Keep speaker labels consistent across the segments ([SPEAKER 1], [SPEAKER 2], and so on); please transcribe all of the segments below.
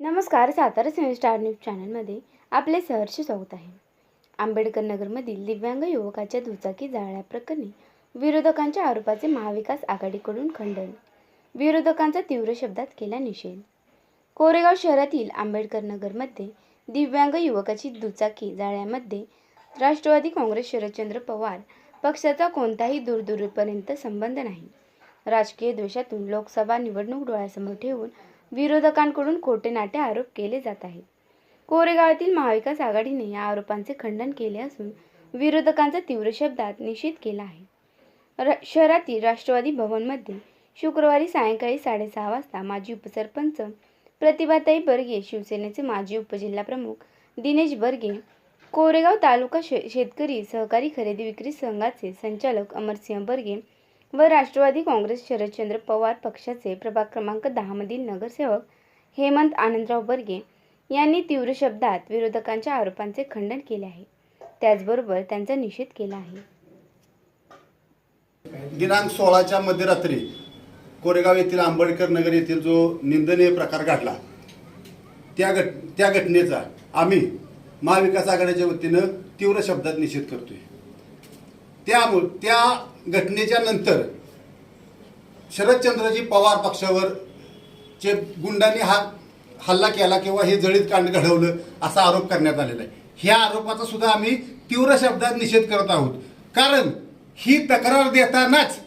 [SPEAKER 1] नमस्कार सातारा सिने star news चॅनलमध्ये आपले सहर्ष स्वागत आहे. आंबेडकर नगरमधील दिव्यांग युवकाच्या दुचाकी जाळ्याप्रकरणी विरोधकांच्या आरोपाचे महाविकास आघाडीकडून खंडन. विरोधकांचा तीव्र शब्दात केला निषेध. कोरेगाव शहरातील आंबेडकर नगरमध्ये दिव्यांग युवकाची दुचाकी जाळ्यामध्ये राष्ट्रवादी काँग्रेस शरदचंद्र पवार पक्षाचा कोणताही दूरदूरपर्यंत संबंध नाही. राजकीय द्वेषातून लोकसभा निवडणूक डोळ्यासमोर ठेवून विरोधकांकडून खोटे नाटे आरोप केले जात आहेत. कोरेगावातील महाविकास आघाडीने या आरोपांचे खंडन केले असून विरोधकांचा तीव्र शब्दात निषेध केला आहे. र शहरातील राष्ट्रवादी भवनमध्ये शुक्रवारी सायंकाळी साडेसहा वाजता माजी उपसरपंच प्रतिभाताई बर्गे शिवसेनेचे माजी उपजिल्हाप्रमुख दिनेश बर्गे कोरेगाव तालुका शे शेतकरी सहकारी खरेदी विक्री संघाचे संचालक अमरसिंह बर्गे व राष्ट्रवादी काँग्रेस शरदचंद्र पवार पक्षाचे प्रभाग क्रमांक दहामधील नगरसेवक हेमंत आनंदराव बर्गे यांनी तीव्र शब्दात विरोधकांच्या आरोपांचे खंडन केले आहे. त्याचबरोबर त्यांचा निषेध केला आहे.
[SPEAKER 2] दिनांक सोळाच्या मध्यरात्री कोरेगाव येथील आंबेडकर नगर येथील जो निंदनीय प्रकार घडला त्या घट त्या घटनेचा आम्ही महाविकास आघाडीच्या वतीनं तीव्र शब्दात निषेध करतोय. त्यामुळे त्या घटनेच्या नंतर शरदचंद्रजी पवार पक्षावर जे गुंडांनी हा हल्ला केला किंवा हे जळीत कांड घडवलं असा आरोप करण्यात आलेला आहे. ह्या आरोपाचा सुद्धा आम्ही तीव्र शब्दात निषेध करत आहोत. कारण ही तक्रार देतानाच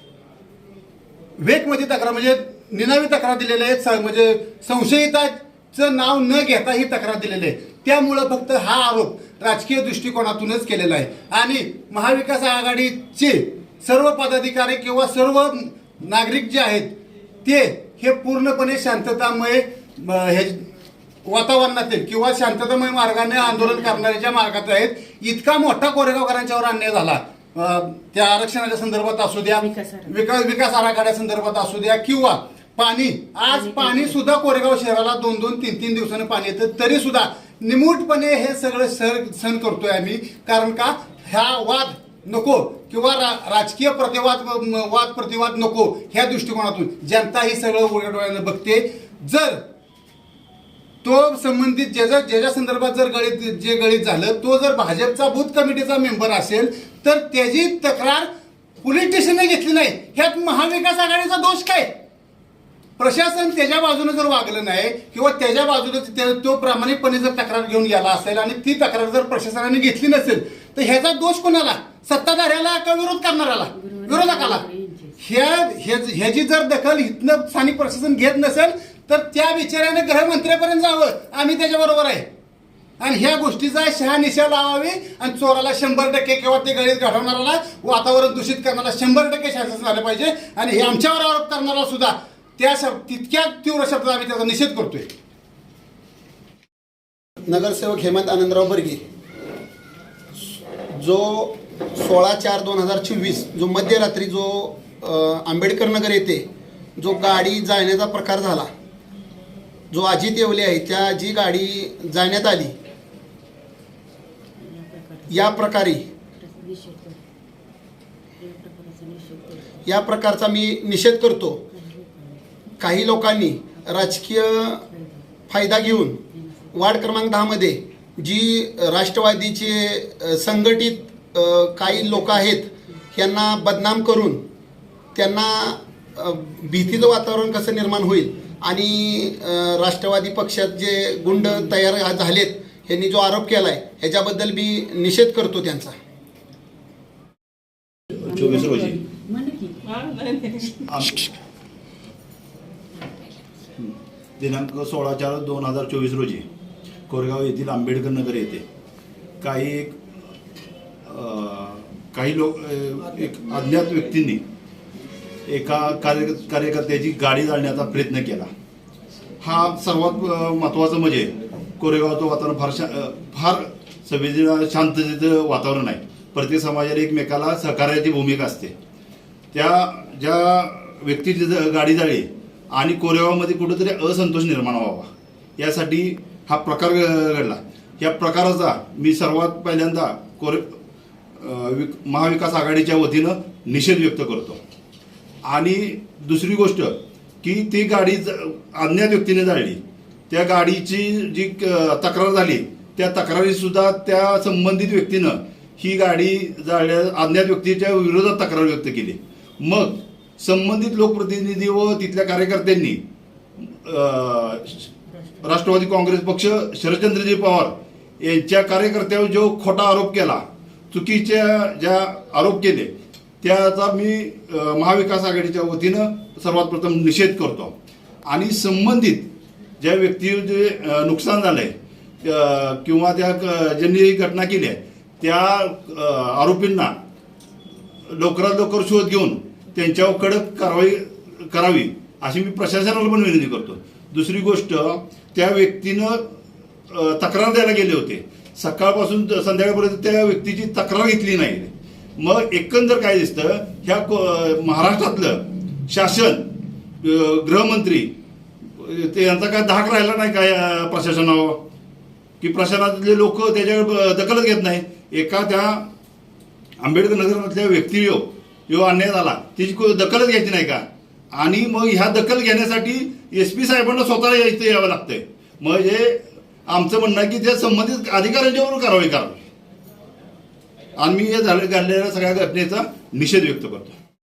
[SPEAKER 2] वेकमध्ये तक्रार म्हणजे निनावी तक्रार दिलेली आहे स- म्हणजे संशयिताचं नाव न घेता ही तक्रार दिलेली आहे. त्यामुळं फक्त हा आरोप राजकीय दृष्टिकोनातूनच केलेला आहे. आणि महाविकास आघाडीचे सर्व पदाधिकारी किंवा सर्व नागरिक जे आहेत ते हे पूर्णपणे शांततामय हे वातावरणातील किंवा शांततामय मार्गाने आंदोलन करणाऱ्याच्या मार्गात आहेत इतका मोठा कोरेगावकरांच्यावर अन्याय झाला. त्या आरक्षणाच्या संदर्भात असू द्या विकास विकास आराखड्या संदर्भात असू द्या किंवा पाणी आज पाणी. सुद्धा कोरेगाव शहराला दोन दोन तीन तीन दिवसानं पाणी येतं तरी सुद्धा निमूटपणे हे सगळं सर सहन करतोय आम्ही. कारण का? ह्या वाद नको किंवा रा, राजकीय प्रतिवाद वाद प्रतिवाद नको ह्या दृष्टिकोनातून. जनता ही सगळं उघड्या डोळ्यानं बघते. जर तो संबंधित ज्याच्या ज्याच्या संदर्भात जर गळीत जे गळीत झालं तो जर भाजपचा बूथ कमिटीचा मेंबर असेल तर त्याची तक्रार पोलीस स्टेशनने घेतली नाही. ह्यात महाविकास आघाडीचा दोष काय? प्रशासन त्याच्या बाजूने जर वागलं नाही किंवा त्याच्या बाजूने तो प्रामाणिकपणे जर तक्रार घेऊन गेला असेल आणि ती तक्रार जर प्रशासनाने घेतली नसेल तर ह्याचा दोष कोणाला? सत्ताधाऱ्याला का विरोध करणाऱ्याला? विरोधकाला. ह्या ह्याची जर दखल इथनं स्थानिक प्रशासन घेत नसेल तर त्या विचाराने गृहमंत्र्यापर्यंत जावं. आम्ही त्याच्याबरोबर आहे. आणि ह्या गोष्टीचा शहानिशा लावावी आणि चोराला शंभर टक्के किंवा ते गळीत घडवणाऱ्याला वातावरण दूषित करणारा शंभर टक्के शासन झालं पाहिजे. आणि हे आमच्यावर आरोप करणारा सुद्धा त्या शब्द तितक्या तीव्र शब्दात आम्ही त्याचा निषेध करतोय.
[SPEAKER 3] नगरसेवक हेमंत आनंदराव बर्गे. जो सोळा चार दोन हजार चोवीस जो मध्यरात्री जो आंबेडकर नगर येथे जो गाडी जाळण्याचा प्रकार झाला जो अजित येवले आहे त्या जी गाडी जाळण्यात आली या प्रकारे या प्रकारचा मी निषेध करतो. काही लोकांनी राजकीय फायदा घेऊन वार्ड क्रमांक दहामध्ये जी राष्ट्रवादीचे संघटित काही लोक आहेत यांना बदनाम करून त्यांना भीतीचं वातावरण कसं निर्माण होईल आणि राष्ट्रवादी पक्षात जे गुंड तयार झालेत यांनी जो आरोप केला आहे ह्याच्याबद्दल मी निषेध करतो त्यांचा.
[SPEAKER 4] चोवीस रोजी. दिनांक सोळा चार दोन हजार चोवीस रोजी कोरेगाव येथील आंबेडकर नगर येथे काही एक काही लोक एक अज्ञात व्यक्तींनी एका कार्य कार्यकर्त्याची गाडी जाळण्याचा प्रयत्न केला. हा सर्वात महत्त्वाचं म्हणजे कोरेगावचं वातावरण फार शा फार संवेदना शांततेचं वातावरण आहे. प्रत्येक समाजाला एकमेकाला सहकार्याची भूमिका असते. त्या ज्या व्यक्तीची ज- गाडी जाळी आणि कोरेगावमध्ये कुठंतरी असंतोष निर्माण व्हावा. यासाठी हा प्रकार घडला. या प्रकाराचा मी सर्वात पहिल्यांदा कोरे विक- महाविकास आघाडीच्या वतीनं निषेध व्यक्त करतो. आणि दुसरी गोष्ट की ती गाडी ज- अज्ञात व्यक्तीने जाळली त्या गाडीची जी क- तक्रार झाली त्या तक्रारीसुद्धा त्या संबंधित व्यक्तीनं ही गाडी जाळल्या अज्ञात व्यक्तीच्या विरोधात तक्रार व्यक्त केली. मग संबंधित लोकप्रतिनिधी व तिथल्या कार्यकर्त्यांनी राष्ट्रवादी काँग्रेस पक्ष शरदचंद्रजी पवार यांच्या कार्यकर्त्यावर जो खोटा आरोप केला चुकीच्या ज्या आरोप केले त्याचा मी महाविकास आघाडीच्या वतीनं सर्वात प्रथम निषेध करतो. आणि संबंधित ज्या व्यक्तीवर जे नुकसान झालंय आहे किंवा त्या क- ज्यांनी घटना केली आहे त्या आरोपींना लवकरात लवकर शोध घेऊन त्यांच्यावर कडक कारवाई करावी अशी मी प्रशासनाला पण विनंती करतो. दुसरी गोष्ट त्या व्यक्तीनं तक्रार द्यायला गेले होते. सकाळपासून संध्याकाळपर्यंत त्या व्यक्तीची तक्रार घेतली नाही. मग एकंदर काय दिसतं ह्या को- महाराष्ट्रातलं शासन गृहमंत्री ते यांचा काय धाक राहिला नाही काय प्रशासनावर? की प्रशासनातले लोक त्याच्याकडे दखलच घेत नाही एका त्या आंबेडकर नगरातल्या व्यक्तीयो यो अन्याय झाला. त्याची दखलच घ्यायची नाही का? आणि मग ह्या दखल घेण्यासाठी एस पी साहेबांना स्वतःला इथे यावं लागतंय. मग हे आमचं म्हणणं आहे की त्या संबंधित अधिकाऱ्यांच्यावर कारवाई करावी. आम्ही हे झालं झाले घडलेल्या सगळ्या घटनेचा निषेध व्यक्त करतो.